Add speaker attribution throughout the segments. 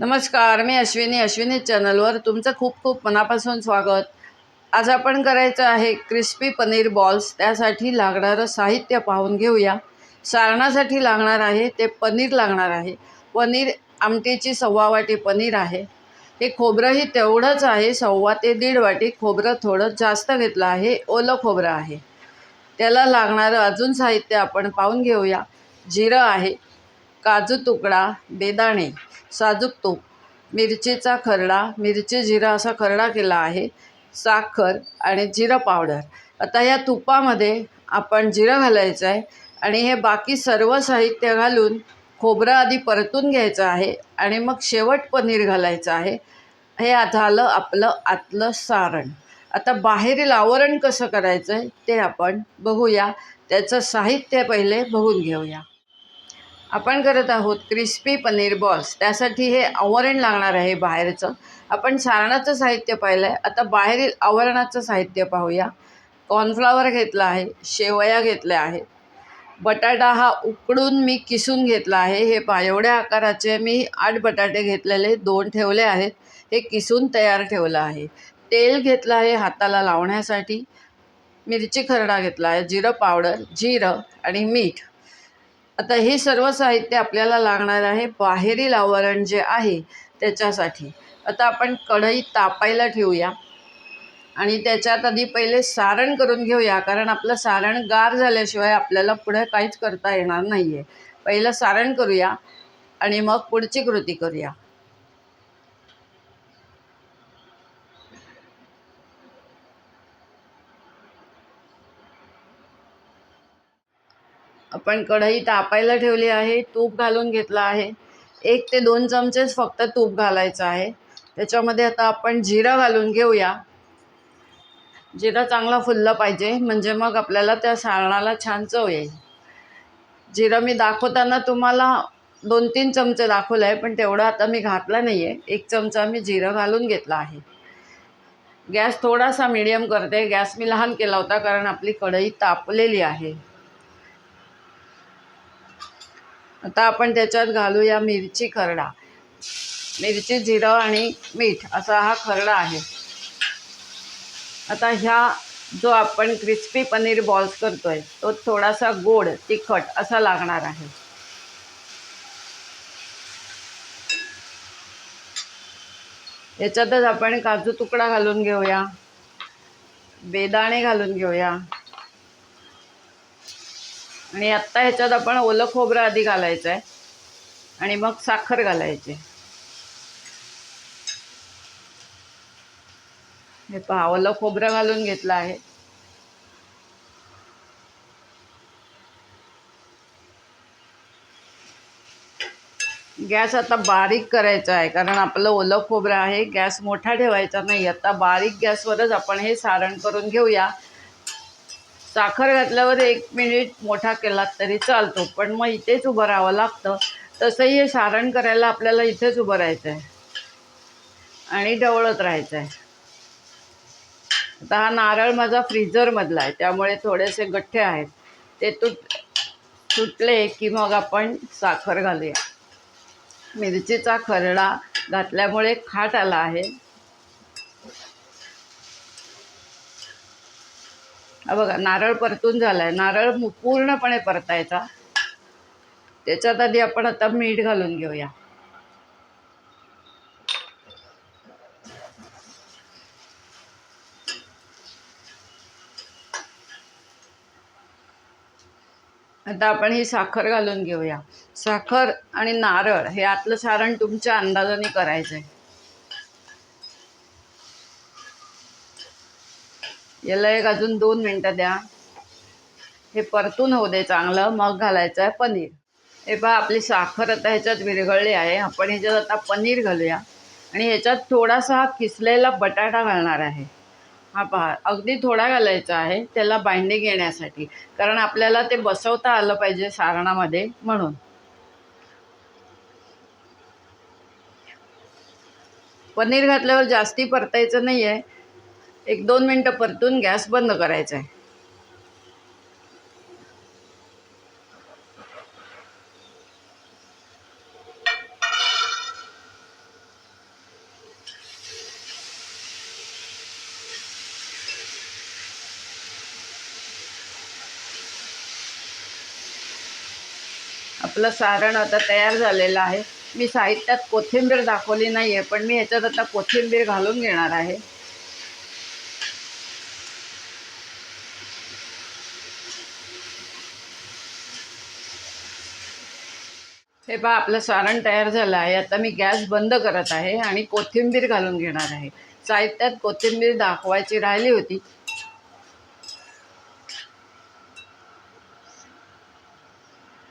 Speaker 1: नमस्कार मी अश्विनी. अश्विनी चॅनलवर तुमचं खूप खूप मनापासून स्वागत. आज आपण करायचं आहे क्रिस्पी पनीर बॉल्स. त्यासाठी लागणारं साहित्य पाहून घेऊया. सारणासाठी लागणार आहे ते पनीर लागणार आहे. पनीर आमटीची सव्वा वाटी पनीर आहे. हे खोबरंही तेवढंच आहे सव्वा ते दीड वाटी. खोबरं थोडं जास्त घेतलं आहे ओलं खोबरं आहे. त्याला लागणारं अजून साहित्य आपण पाहून घेऊया. जिरं आहे काजू तुकडा बेदाणे. साजूक तूप मिरचीचा खरडा मिरची जिरा असा खरडा केला आहे साखर आणि जिरं पावडर आता या तुपामध्ये आपण जिरं घालायचं आहे आणि हे बाकी सर्व साहित्य घालून खोबरं आधी परतून घ्यायचं आहे आणि मग शेवट पनीर घालायचं आहे. हे झालं आपलं आतलं सारण. आता बाहेरील आवरण कसं करायचं आहे ते आपण बघूया. त्याचं साहित्य पहिले बघून घेऊया. आपण करत आहोत क्रिस्पी पनीर बॉल्स. त्यासाठी हे आवरण लागणार आहे बाहेरचं. आपण सारणाचं साहित्य पाहिलं आहे आता बाहेरील आवरणाचं साहित्य पाहूया. कॉर्नफ्लॉवर घेतला आहे. शेवया घेतल्या आहेत. बटाटा हा उकडून मी किसून घेतला आहे. हे पा एवढ्या आकाराचे मी आठ बटाटे घेतलेले दोन ठेवले आहेत. हे किसून तयार ठेवलं आहे. तेल घेतलं आहे हाताला लावण्यासाठी. मिरची खरडा घेतला आहे. जिरं पावडर जिरं आणि मीठ. आता हे सर्व साहित्य आपल्याला लागणार आहे बाहेरील आवरण जे आहे त्याच्यासाठी. आता आपण कढई तापायला ठेवूया. आणि त्याच्यात आधी पहिले सारण करून घेऊया कारण आपलं सारण गार झाल्याशिवाय आपल्याला पुढे काहीच करता येणार नाही आहे पहिलं सारण करूया आणि मग पुढची कृती करूया. आपण कढई तापायला ठेवली आहे तूप घालून घेतलं आहे. एक ते दोन चमचेच फक्त तूप घालायचं आहे. त्याच्यामध्ये आता आपण जिरं घालून घेऊया. जिरं चांगला फुललं पाहिजे म्हणजे मग आपल्याला त्या सारणाला छान चव येईल. जिरं मी दाखवताना तुम्हाला दोन तीन चमचे दाखवलं आहे पण तेवढं आता मी घातलं नाही आहे एक चमचा मी जिरं घालून घेतला आहे. गॅस थोडासा मिडियम करते. गॅस मी लहान केला होता कारण आपली कढई तापलेली आहे. आता आपण त्याच्यात घालूया मिरची खरडा. मिरची जिरं आणि मीठ असा हा खरडा आहे. आता ह्या जो आपण क्रिस्पी पनीर बॉल्स करतोय तो थोडासा गोड तिखट असा लागणार आहे. याच्यातच आपण काजू तुकडा घालून घेऊया. बेदाणे घालून घेऊया. आणि आत्ता ह्याच्यात आपण ओलं खोबरं आधी घालायचं आहे आणि मग साखर घालायची. हे पहा ओलं खोबरं घालून घेतलं आहे. गॅस आता बारीक करायचा आहे कारण आपलं ओलं खोबरं आहे गॅस मोठा ठेवायचा नाही. आता बारीक गॅसवरच आपण हे सारण करून घेऊया. साखर घातल्यावर एक मिनिट मोठा केला तरी चालतो. पण मग इथेच उभं राहावं लागतं. तसंही हे सारण करायला आपल्याला इथेच उभं राहायचं आहे आणि ढवळत राहायचं आहे आता हा नारळ माझा फ्रीजरमधला आहे. त्यामुळे थोडेसे गठ्ठे आहेत. ते तुट तुटले की मग आपण साखर घालूया. मिरचीचा खरडा घातल्यामुळे खाट आला आहे. बघा नारळ परतून झाला आहे नारळ पूर्णपणे परतायचा. त्याच्यात आधी आपण आता मीठ घालून घेऊया. आता आपण ही साखर घालून घेऊया. साखर आणि नारळ हे आतलं सारण तुमच्या अंदाजाने करायचं आहे याला एक अजून दोन मिनटं द्या. हे परतून होऊ दे चांगलं मग घालायचं आहे पनीर. हे पहा आपली साखर आता ह्याच्यात विरघळली आहे. आपण ह्याच्यात आता पनीर घालूया आणि ह्याच्यात थोडासा हा किसलेला बटाटा घालणार आहे. हा पहा अगदी थोडा घालायचा आहे त्याला बाइंडिंग येण्यासाठी. कारण आपल्याला ते बसवता आलं पाहिजे सारणामध्ये म्हणून. पनीर घातल्यावर जास्ती परतायचं नाही आहे एक दोन मिनटं परतून गॅस बंद करायचा आहे आपलं सारण आता तयार झालेलं आहे. मी साहित्यात कोथिंबीर दाखवली नाही आहे पण मी ह्याच्यात आता कोथिंबीर घालून घेणार आहे. हे पहा आपलं सारण तयार झालं आहे. आता मी गॅस बंद करत आहे आणि कोथिंबीर घालून घेणार आहे. साहित्यात कोथिंबीर दाखवायची राहिली होती.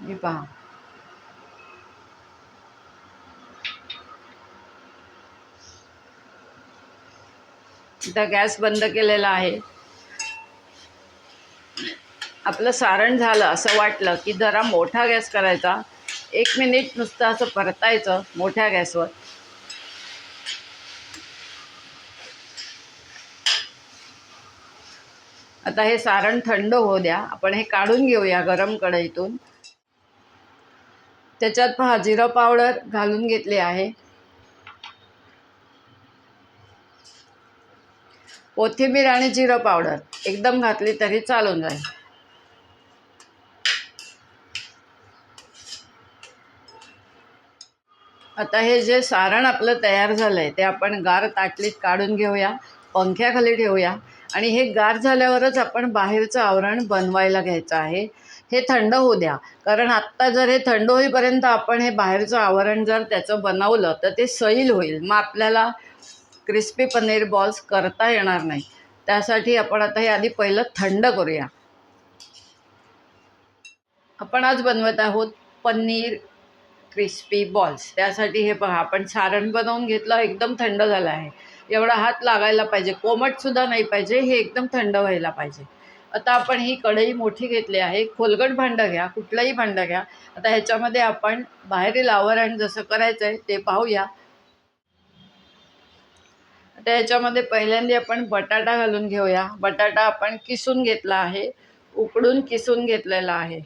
Speaker 1: मी पहा. आता गॅस बंद केलेला आहे. आपलं सारण झालं असं वाटलं की जरा मोठा गॅस करायचा. एक मिनिट नुसतं असं परतायचं मोठ्या गॅसवर. आता हे सारण थंड होऊ द्या. आपण हे काढून घेऊया गरम कढईतून. त्याच्यात पहा जिरं पावडर घालून घेतली आहे. कोथिंबीर आणि जिरं पावडर. एकदम घातली तरी चालून जाईल. आता हे जे सारण आपलं तयार झालं आहे ते आपण गार ताटलीत काढून घेऊया पंख्याखाली ठेवूया. आणि हे गार झाल्यावरच आपण बाहेरचं आवरण बनवायला घ्यायचं आहे. हे थंड होऊ द्या. कारण आत्ता जर हे थंड होईपर्यंत आपण हे बाहेरचं आवरण जर त्याचं बनवलं तर ते सैल होईल. मग आपल्याला क्रिस्पी पनीर बॉल्स करता येणार नाही. त्यासाठी आपण आता हे आधी पहिलं थंड करूया. आपण आज बनवत आहोत पनीर क्रिस्पी बॉल्स. त्यासाठी हे पहा आपण सारण बनवून घेतलं एकदम थंड झालं आहे. एवढा हात लागायला पाहिजे कोमटसुद्धा नाही पाहिजे हे एकदम थंड व्हायला पाहिजे. आता आपण ही कढई मोठी घेतली आहे खोलगट भांडं घ्या कुठलंही भांडं घ्या. आता ह्याच्यामध्ये आपण बाहेरील आवरण जसं करायचं आहे ते पाहूया. आता ह्याच्यामध्ये पहिल्यांदा आपण बटाटा घालून घेऊया. बटाटा आपण किसून घेतला आहे उकडून किसून घेतलेला आहे.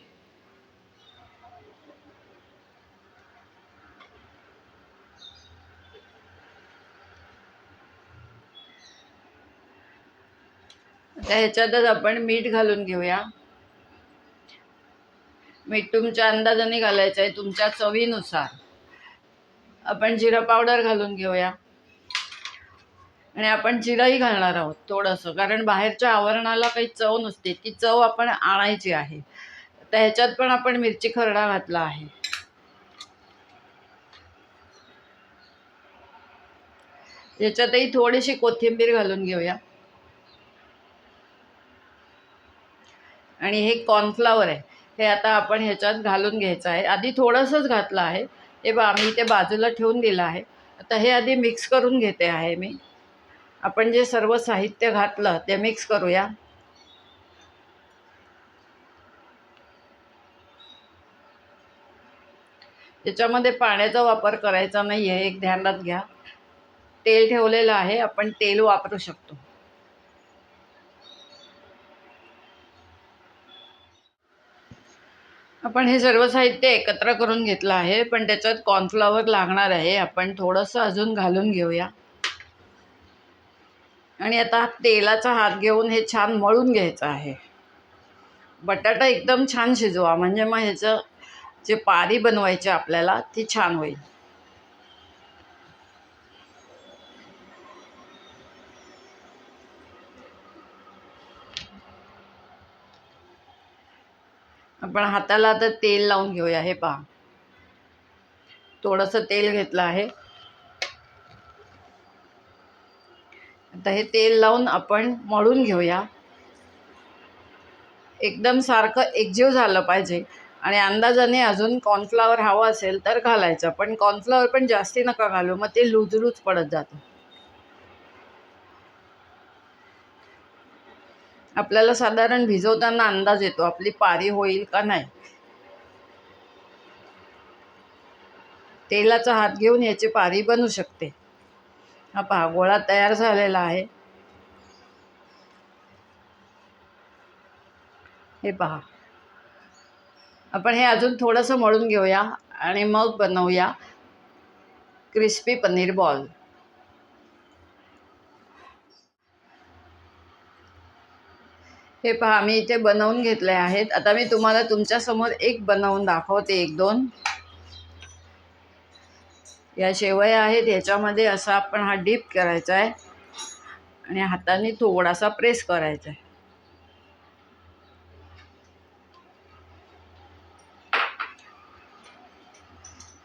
Speaker 1: त्या ह्याच्यातच आपण मीठ घालून घेऊया. मीठ तुमच्या अंदाजाने घालायचं आहे तुमच्या चवीनुसार. आपण जिरं पावडर घालून घेऊया. आणि आपण जिरंही घालणार आहोत थोडंसं कारण बाहेरच्या आवरणाला काही चव नसते ती चव आपण आणायची आहे. तर ह्याच्यात पण आपण मिरची खरडा घातला आहे. याच्यातही थोडीशी कोथिंबीर घालून घेऊया. आणि हे कॉर्नफ्लावर आहे. हे आता आपण ह्याच्यात घालून घ्यायचं आहे. आधी थोडंसंच घातलं आहे. हे बा मी ते बाजूला ठेवून दिलं आहे. आता हे आधी मिक्स करून घेते आहे मी. आपण जे सर्व साहित्य घातलं ते मिक्स करूया. त्याच्यामध्ये पाण्याचा वापर करायचा नाही आहे एक ध्यानात घ्या. तेल ठेवलेलं आहे. आपण तेल वापरू शकतो. आपण हे सर्व साहित्य एकत्र करून घेतलं आहे पण त्याच्यात कॉर्नफ्लॉवर लागणार आहे. आपण थोडंसं अजून घालून घेऊया. आणि आता तेलाचा हात घेऊन हे छान मळून घ्यायचं आहे. बटाटा एकदम छान शिजवा. म्हणजे मग ह्याचं जे पारी बनवायची आपल्याला ती छान होईल. आपण हाताला आता तेल लावून घेऊया हे पहा. थोडंसं तेल घेतलं आहे. आता हे तेल लावून आपण मळून घेऊया. एकदम सारखं एकजीव झालं पाहिजे. आणि अंदाजाने अजून कॉर्नफ्लावर हवं असेल तर घालायचं पण कॉर्नफ्लावर पण जास्ती नका घालू मग ते लूज लूज पडत जातं. आपल्याला साधारण भिजवताना अंदाज येतो आपली पारी होईल का नाही. तेलाचा हात घेऊन याची पारी बनू शकते. हा पहा गोळा तयार झालेला आहे. हे पहा. आपण हे अजून थोडंसं मळून घेऊया आणि मग बनवूया क्रिस्पी पनीर बॉल हे पहा मी इथे बनवून घेतले आहेत. आता मी तुम्हाला तुमच्यासमोर एक बनवून दाखवते एक दोन. या शेवया आहेत याच्यामध्ये असा आपण हा डीप करायचा आहे. आणि हाताने थोडासा प्रेस करायचा आहे.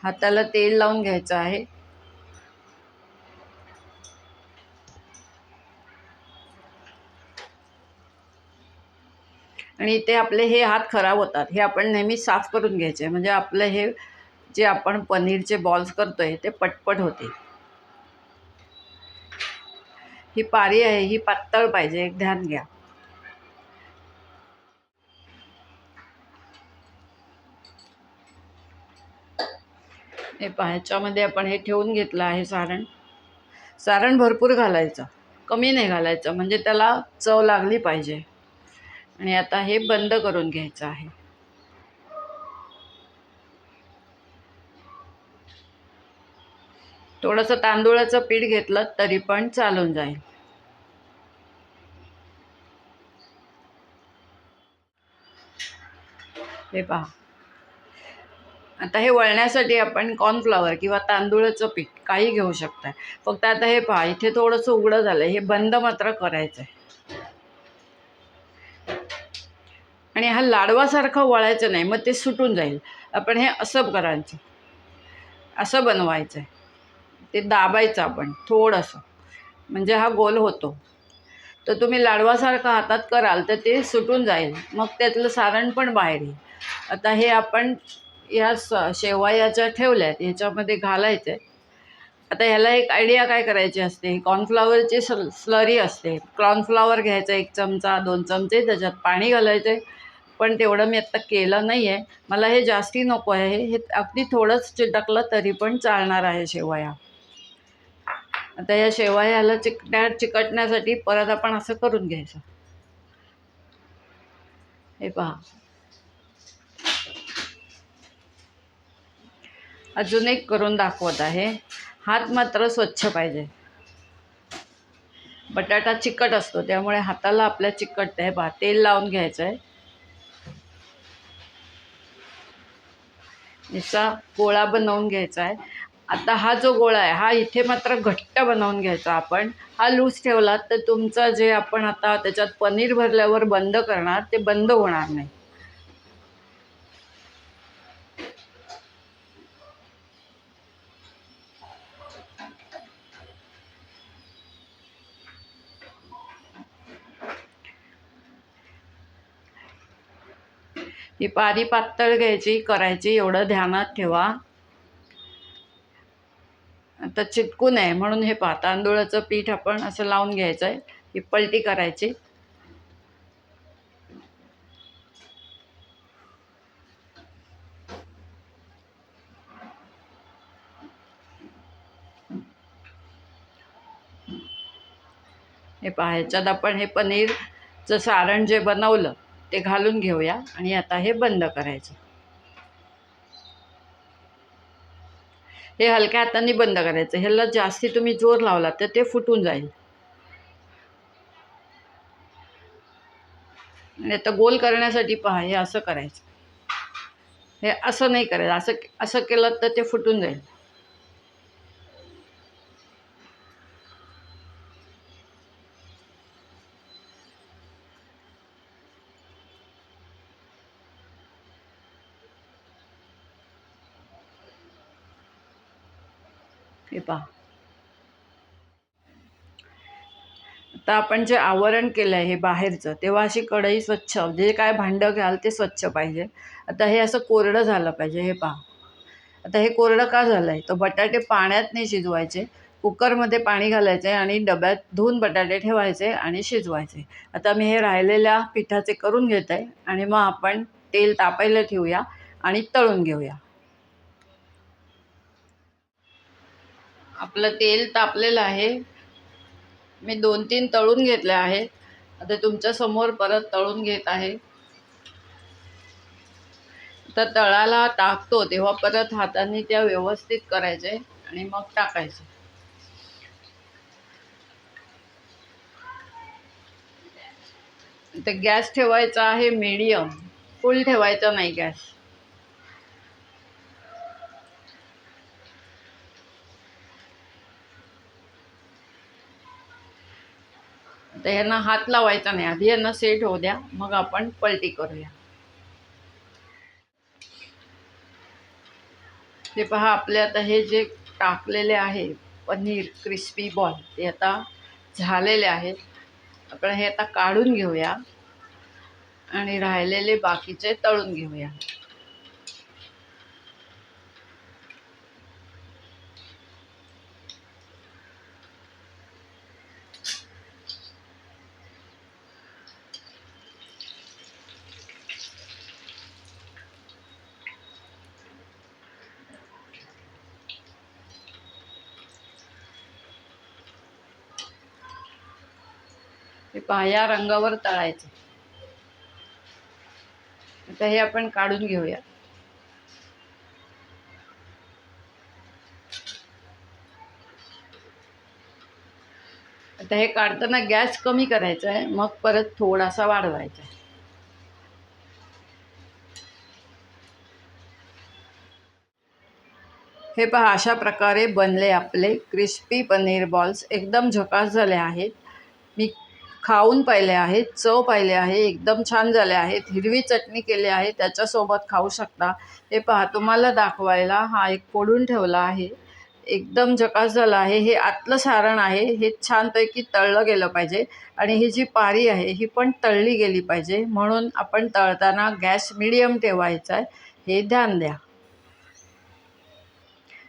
Speaker 1: हाताला तेल लावून घ्यायचं आहे. आणि ते आपले हे हात खराब होतात हे आपण नेहमी साफ करून घ्यायचे. म्हणजे आपलं हे जे आपण पनीरचे बॉल्स करतोय ते पटपट होते ही पारी आहे ही पातळ पाहिजे. एक ध्यान घ्या. हे पहा ह्याच्यामध्ये आपण हे ठेवून घेतलं आहे सारण. सारण भरपूर घालायचं. कमी नाही घालायचं. म्हणजे त्याला चव लागली पाहिजे. आणि आता हे बंद करून घ्यायचं आहे. थोडंसं तांदूळाचं पीठ घेतलं तरी पण चालून जाईल. हे पहा. आता हे वळण्यासाठी आपण कॉर्नफ्लॉवर किंवा तांदूळाचं पीठ काही घेऊ शकता फक्त आता हे पहा इथे थोडंसं उघडं झालं हे बंद मात्र करायचं आहे आणि हा लाडवासारखं वळायचं नाही मग ते सुटून जाईल. आपण हे असं करायचं. असं बनवायचं आहे ते दाबायचं आपण थोडंसं. म्हणजे हा गोल होतो. तर तुम्ही लाडवासारखं हातात कराल तर ते सुटून जाईल. मग त्यातलं सारण पण बाहेर येईल. आता हे आपण या स शेवया ज्या ठेवल्या आहेत ह्याच्यामध्ये घालायचे आता ह्याला एक आयडिया काय करायची असते? कॉर्नफ्लॉवरची स्ल स्लरी असते. कॉर्नफ्लॉवर घ्यायचं एक चमचा दोन चमचे त्याच्यात पाणी घालायचे पण तेवढं मी आत्ता केलं नाही आहे मला हे जास्ती नको आहे. हे अगदी थोडंच चिटकलं तरी पण चालणार आहे शेवया. आता या शेवयाला चिकट्या चिकटण्यासाठी परत आपण असं करून घ्यायचं. हे पहा. अजून एक करून दाखवत आहे. हात मात्र स्वच्छ पाहिजे. बटाटा चिकट असतो त्यामुळे हाताला आपल्या चिकट आहे पहा तेल लावून घ्यायचं आहे नुसता गोळा बनवून घ्यायचा आहे आता हा जो गोळा आहे हा इथे मात्र घट्ट बनवून घ्यायचा आपण. हा लूज ठेवला तर तुमचा जे आपण आता त्याच्यात पनीर भरल्यावर बंद करणार ते बंद होणार नाही. ही पारी पातळ घ्यायची करायची एवढं ध्यानात ठेवा. आता चिटकून आहे म्हणून हे पहा तांदूळाचं पीठ आपण असं लावून घ्यायचं आहे ही पलटी करायची. हे पहा ह्याच्यात आपण हे पनीरचं सारण जे बनवलं ते घालून घेऊया आणि आता हे बंद करायचं. हे हलक्या हाताने बंद करायचं. ह्याला जास्ती तुम्ही जोर लावला तर ते फुटून जाईल. आणि आता गोल करण्यासाठी पहा हे असं करायचं. हे असं नाही करायचं. असं असं केलं तर ते फुटून जाईल. हे पहा. आता आपण जे आवरण केलं आहे हे बाहेरचं तेव्हा अशी कढई स्वच्छ म्हणजे जे काय भांडं घ्याल ते स्वच्छ पाहिजे. आता हे असं कोरडं झालं पाहिजे हे पहा. आता हे कोरडं का झालं आहे तर बटाटे पाण्यात नाही शिजवायचे. कुकरमध्ये पाणी घालायचे आणि डब्यात धुवून बटाटे ठेवायचे आणि शिजवायचे. आता मी हे राहिलेल्या पिठाचे करून घेत आहे आणि मग आपण तेल तापायला ठेवूया आणि तळून घेऊया. आपलं तेल तापलेलं आहे. मी दोन तीन तळून घेतले आहे आता तुमच्यासमोर परत तळून घेत आहे. तर तळाला टाकतो तेव्हा परत हाताने त्या व्यवस्थित करायचे आणि मग टाकायचे. तर गॅस ठेवायचा आहे मीडियम. फुल ठेवायचा नाही गॅस. तर यांना हात लावायचा नाही. आधी यांना सेट होऊ द्या. मग आपण पलटी करूया. हे पहा आपले आता हे जे टाकलेले आहे पनीर क्रिस्पी बॉल ते आता झालेले आहेत. आपण हे आता काढून घेऊया आणि राहिलेले बाकीचे तळून घेऊया. हे पाया रंगावर तळायचं. आता हे आपण काढून घेऊया. आता हे काढताना गॅस कमी करायचा आहे मग परत थोडासा वाढवायचा आहे. हे पहा अशा प्रकारे बनले आपले क्रिस्पी पनीर बॉल्स. एकदम झकास झाले आहेत. मी खाऊन पाहिले आहेत चव पाहिले आहे एकदम छान झाले आहेत हिरवी चटणी केली आहे त्याच्यासोबत खाऊ शकता. हे पहा तुम्हाला दाखवायला हा एक फोडून ठेवला आहे. एकदम झकास झाला आहे. हे आतलं सारण आहे. हे छानपैकी तळलं गेलं पाहिजे. आणि ही जी पारी आहे ही पण तळली गेली पाहिजे. म्हणून आपण तळताना गॅस मिडियम ठेवायचा आहे. हे ध्यान द्या.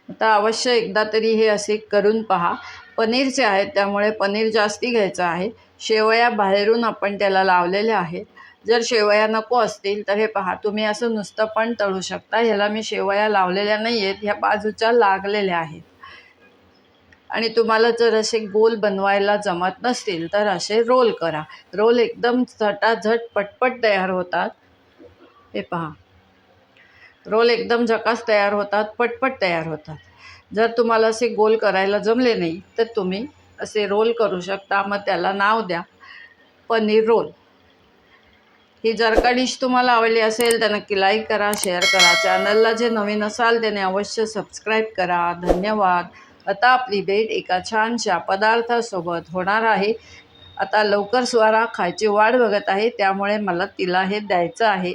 Speaker 1: आता अवश्य एकदा तरी हे असे करून पहा. पनीरचे आहेत त्यामुळे पनीर जास्ती घ्यायचं आहे. शेवया बाहेरून आपण त्याला लावलेल्या आहेत. जर शेवया नको असतील तर हे पहा तुम्ही असं नुसतं पण तळू शकता. ह्याला मी शेवया लावलेल्या नाही आहेत ह्या बाजूच्या लागलेल्या आहेत. आणि तुम्हाला जर असे गोल बनवायला जमत नसतील तर असे रोल करा. रोल एकदम झटाझट पटपट तयार होतात. हे पहा. रोल एकदम झकास तयार होतात पटपट तयार होतात. जर तुम्हाला असे गोल करायला जमले नाही तर तुम्ही असे रोल करू शकता मग त्याला नाव द्या. पनीर रोल. ही जर का डिश तुम्हाला आवडली असेल तर नक्की लाईक करा शेअर करा. चॅनलला जे नवीन असाल त्याने अवश्य सबस्क्राईब करा. धन्यवाद. आता आपली भेट एका छानशा पदार्थासोबत होणार आहे. आता लवकर स्वरा खायची वाढ बघत आहे त्यामुळे मला तिला हे द्यायचं आहे.